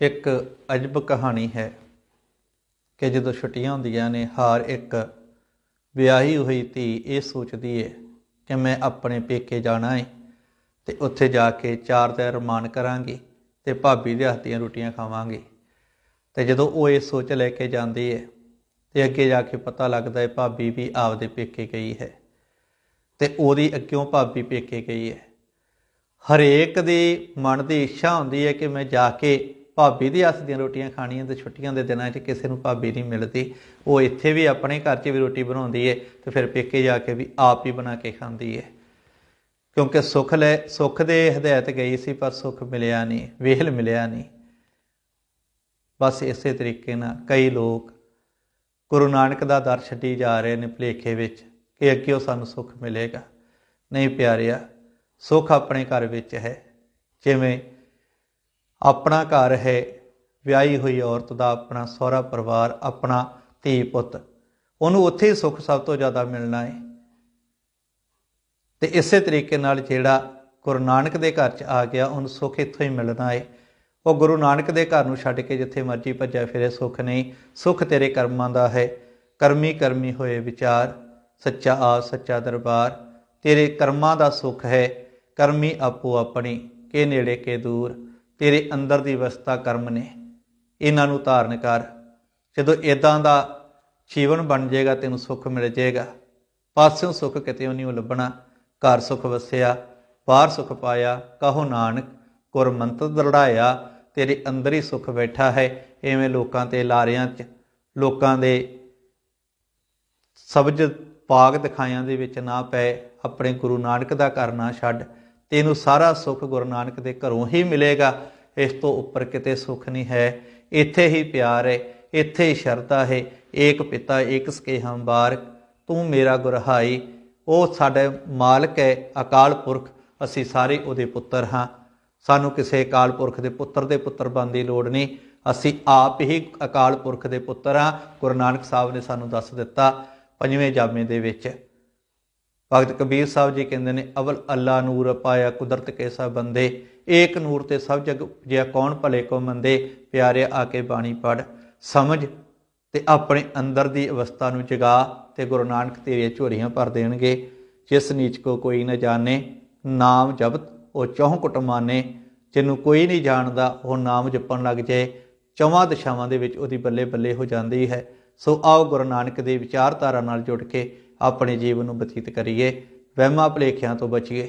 ਇੱਕ ਅਜਬ ਕਹਾਣੀ ਹੈ ਕਿ ਜਦੋਂ ਛੁੱਟੀਆਂ ਹੁੰਦੀਆਂ ਨੇ, ਹਰ ਇੱਕ ਵਿਆਹੀ ਹੋਈ ਧੀ ਇਹ ਸੋਚਦੀ ਹੈ ਕਿ ਮੈਂ ਆਪਣੇ ਪੇਕੇ ਜਾਣਾ ਏ ਤੇ ਉੱਥੇ ਜਾ ਕੇ ਚਾਰ ਦਿਨ ਰਮਾਨ ਕਰਾਂਗੀ ਤੇ ਭਾਬੀ ਦੇ ਹੱਥ ਦੀਆਂ ਰੋਟੀਆਂ ਖਾਵਾਂਗੀ। ਤੇ ਜਦੋਂ ਉਹ ਇਹ ਸੋਚ ਲੈ ਕੇ ਜਾਂਦੀ ਹੈ ਤੇ ਅੱਗੇ ਜਾ ਕੇ ਪਤਾ ਲੱਗਦਾ ਹੈ ਭਾਬੀ ਵੀ ਆਪਦੇ ਪੇਕੇ ਗਈ ਹੈ ਤੇ ਉਹਦੀ ਅੱਗਿਓਂ ਭਾਬੀ ਪੇਕੇ ਗਈ ਹੈ। ਹਰੇਕ ਦੀ ਮਨ ਦੀ ਇੱਛਾ ਹੁੰਦੀ ਹੈ ਕਿ ਮੈਂ ਜਾ ਕੇ ਭਾਬੀ ਦੀ ਹੱਥ ਦੀਆਂ ਰੋਟੀਆਂ ਖਾਣੀਆਂ ਤੇ ਛੁੱਟੀਆਂ ਦੇ ਦਿਨਾਂ 'ਚ ਕਿਸੇ ਨੂੰ ਭਾਬੀ ਨਹੀਂ ਮਿਲਦੀ। ਉਹ ਇੱਥੇ ਵੀ ਆਪਣੇ ਘਰ 'ਚ ਵੀ ਰੋਟੀ ਬਣਾਉਂਦੀ ਹੈ ਤੇ ਫਿਰ ਪੇਕੇ ਜਾ ਕੇ ਵੀ ਆਪ ਹੀ ਬਣਾ ਕੇ ਖਾਂਦੀ ਹੈ ਕਿਉਂਕਿ ਸੁੱਖ ਲੈ, ਸੁੱਖ ਦੇ ਹਦਾਇਤ ਗਈ ਸੀ ਪਰ ਸੁੱਖ ਮਿਲਿਆ ਨਹੀਂ, ਵੇਹਲ ਮਿਲਿਆ ਨਹੀਂ। ਬਸ ਇਸੇ ਤਰੀਕੇ ਨਾਲ ਕਈ ਲੋਕ ਗੁਰੂ ਨਾਨਕ ਦਾ ਦਰ ਛੱਡੀ ਜਾ ਰਹੇ ਨੇ ਭਲੇਖੇ ਵਿੱਚ ਕਿ ਅੱਗੇ ਉਹ ਸਾਨੂੰ ਸੁੱਖ ਮਿਲੇਗਾ। ਨਹੀਂ ਪਿਆਰਿਆ, ਸੁੱਖ ਆਪਣੇ ਘਰ ਵਿੱਚ ਹੈ। ਜਿਵੇਂ ਆਪਣਾ ਘਰ ਹੈ, ਵਿਆਹੀ ਹੋਈ ਔਰਤ ਦਾ ਆਪਣਾ ਸਹੁਰਾ ਪਰਿਵਾਰ, ਆਪਣਾ ਧੀ ਪੁੱਤ। ਉਹਨੂੰ ਉੱਥੇ ਹੀ ਸੁੱਖ ਸਭ ਤੋਂ ਜ਼ਿਆਦਾ ਮਿਲਣਾ ਹੈ ਤੇ ਇਸੇ ਤਰੀਕੇ ਨਾਲ ਜਿਹੜਾ ਗੁਰੂ ਨਾਨਕ ਦੇ ਘਰ 'ਚ ਆ ਗਿਆ, ਉਹਨੂੰ ਸੁੱਖ ਇੱਥੋਂ ਹੀ ਮਿਲਣਾ ਹੈ ਉਹ ਗੁਰੂ ਨਾਨਕ ਦੇ ਘਰ ਨੂੰ ਛੱਡ ਕੇ ਜਿੱਥੇ ਮਰਜ਼ੀ ਭੱਜਿਆ ਫਿਰੇ, ਸੁੱਖ ਨਹੀਂ। ਸੁੱਖ ਤੇਰੇ ਕਰਮਾਂ ਦਾ ਹੈ। ਕਰਮੀ ਕਰਮੀ ਹੋਏ ਵਿਚਾਰ, ਸੱਚਾ ਆ ਸੱਚਾ ਦਰਬਾਰ। ਤੇਰੇ ਕਰਮਾਂ ਦਾ ਸੁੱਖ ਹੈ। ਕਰਮੀ ਆਪੋ ਆਪਣੀ, ਕੇ ਨੇੜੇ ਕੇ ਦੂਰ। ਤੇਰੇ ਅੰਦਰ ਦੀ ਅਵਸਥਾ ਕਰਮ ਨੇ। ਇਹਨਾਂ ਨੂੰ ਧਾਰਨ ਕਰ। ਜਦੋਂ ਇਦਾਂ ਦਾ ਜੀਵਨ ਬਣ ਜਾਏਗਾ, ਤੈਨੂੰ ਸੁੱਖ ਮਿਲ ਜਾਏਗਾ। ਪਾਸਿਓਂ ਸੁੱਖ ਕਿਤੇ ਨਹੀਂ ਲੱਭਣਾ। ਘਰ ਸੁੱਖ ਵਸਿਆ, ਬਾਹਰ ਸੁੱਖ ਪਾਇਆ। ਕਹੋ ਨਾਨਕ ਗੁਰ ਮੰਤਰ ਦਰੜਾਇਆ, ਤੇਰੇ ਅੰਦਰ ਹੀ ਸੁੱਖ ਬੈਠਾ ਹੈ। ਐਵੇਂ ਲੋਕਾਂ ਤੇ ਲਾਰਿਆਂ 'ਚ, ਲੋਕਾਂ ਦੇ ਸਬਜ ਪਾਗ ਦਿਖਾਇਆਂ ਦੇ ਵਿੱਚ ਨਾ ਪਏ ਆਪਣੇ ਗੁਰੂ ਨਾਨਕ ਦਾ ਘਰ ਨਾ ਛੱਡ ਤੈਨੂੰ ਸਾਰਾ ਸੁੱਖ ਗੁਰੂ ਨਾਨਕ ਦੇ ਘਰੋਂ ਹੀ ਮਿਲੇਗਾ। ਇਸ ਤੋਂ ਉੱਪਰ ਕਿਤੇ ਸੁੱਖ ਨਹੀਂ ਹੈ। ਇੱਥੇ ਹੀ ਪਿਆਰ ਹੈ, ਇੱਥੇ ਹੀ ਸ਼ਰਧਾ ਹੈ। ਏਕ ਪਿਤਾ, ਏਕ ਸਕੇ ਹੰਬਾਰ ਤੂੰ ਮੇਰਾ ਗੁਰਹਾਈ। ਉਹ ਸਾਡੇ ਮਾਲਕ ਹੈ, ਅਕਾਲ ਪੁਰਖ। ਅਸੀਂ ਸਾਰੇ ਉਹਦੇ ਪੁੱਤਰ ਹਾਂ। ਸਾਨੂੰ ਕਿਸੇ ਅਕਾਲ ਪੁਰਖ ਦੇ ਪੁੱਤਰ ਦੇ ਪੁੱਤਰ ਬਣਨ ਦੀ ਲੋੜ ਨਹੀਂ। ਅਸੀਂ ਆਪ ਹੀ ਅਕਾਲ ਪੁਰਖ ਦੇ ਪੁੱਤਰ ਹਾਂ। ਗੁਰੂ ਨਾਨਕ ਸਾਹਿਬ ਨੇ ਸਾਨੂੰ ਦੱਸ ਦਿੱਤਾ, ਪੰਜਵੇਂ ਜਾਮੇ ਦੇ ਵਿੱਚ। ਭਗਤ ਕਬੀਰ ਸਾਹਿਬ ਜੀ ਕਹਿੰਦੇ ਨੇ, ਅਵਲ ਅੱਲਾ ਨੂਰ ਪਾਇਆ ਕੁਦਰਤ ਕੇ ਬੰਦੇ, ਏਕ ਨੂਰ ਤੇ ਸਭ ਜਗ ਜਿਆ ਕੌਣ ਭਲੇ ਕੋ ਮੰਦੇ, ਪਿਆਰੇ ਆ ਕੇ ਬਾਣੀ ਪੜ ਸਮਝ ਤੇ ਆਪਣੇ ਅੰਦਰ ਦੀ ਅਵਸਥਾ ਨੂੰ ਜਗਾ ਤੇ ਗੁਰੂ ਨਾਨਕ ਤੇਰੀਆਂ ਝੋਰੀਆਂ ਭਰ ਦੇਣਗੇ। ਜਿਸ ਨੀਚ ਕੋ ਕੋਈ ਨਾ ਜਾਣੇ, ਨਾਮ ਜਪਤ, ਉਹ ਚੌਹ ਕੁਟ ਮਾਨੇ ਜਿਹਨੂੰ ਕੋਈ ਨਹੀਂ ਜਾਣਦਾ, ਉਹ ਨਾਮ ਜਪਣ ਲੱਗ ਜਾਏ। ਚੌਵਾਂ ਦਿਸ਼ਾਵਾਂ ਦੇ ਵਿੱਚ ਉਹਦੀ ਬੱਲੇ ਬੱਲੇ ਹੋ ਜਾਂਦੀ ਹੈ। ਸੋ ਆਓ ਗੁਰੂ ਨਾਨਕ ਦੇ ਵਿਚਾਰਧਾਰਾ ਨਾਲ ਜੁੜ ਕੇ ਆਪਣੇ ਜੀਵਨ ਨੂੰ ਬਤੀਤ ਕਰੀਏ ਵਹਿਮਾਂ ਭਲੇਖਿਆਂ ਤੋਂ ਬਚੀਏ।